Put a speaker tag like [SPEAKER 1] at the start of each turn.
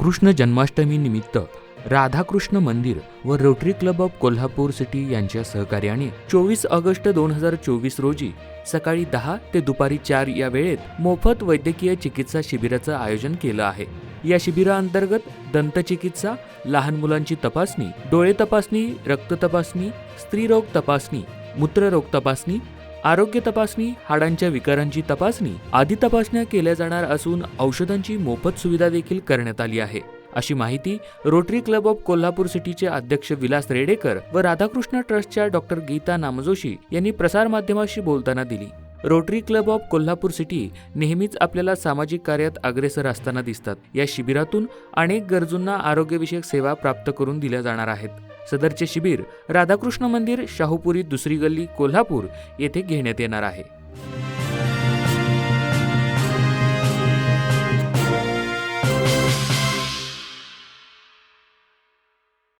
[SPEAKER 1] कृष्ण जन्माष्टमी निमित्त राधाकृष्ण मंदिर व Rotary club of Kolhapur city यांच्या सहकार्याने चोवीस ऑगस्ट दोन हजार चोवीस रोजी सकाळी दहा ते दुपारी चार या वेळेत मोफत वैद्यकीय चिकित्सा शिबिराचं आयोजन केलं आहे. या शिबिराअंतर्गत दंतचिकित्सा लहान मुलांची तपासणी डोळे तपासणी रक्त तपासणी स्त्रीरोग तपासणी मूत्ररोग तपासणी आरोग्य तपासणी हाडांच्या विकारांची तपासणी आदी तपासण्या केल्या जाणार असून औषधांची मोफत सुविधा देखील करण्यात आली आहे. अशी माहिती रोटरी क्लब ऑफ कोल्हापूर सिटीचे अध्यक्ष विलास रेडेकर व राधाकृष्ण ट्रस्टच्या डॉक्टर गीता नामजोशी यांनी प्रसारमाध्यमाशी बोलताना दिली. Rotary club of Kolhapur city नेहमीच आपल्याला सामाजिक कार्यात अग्रेसर असताना दिसतात. या शिबिरातून अनेक गरजूंना आरोग्यविषयक सेवा प्राप्त करून दिल्या जाणार आहेत. सदरचे शिबिर राधाकृष्ण मंदिर शाहूपुरी दुसरी गल्ली कोल्हापूर येथे घेण्यात येणार आहे.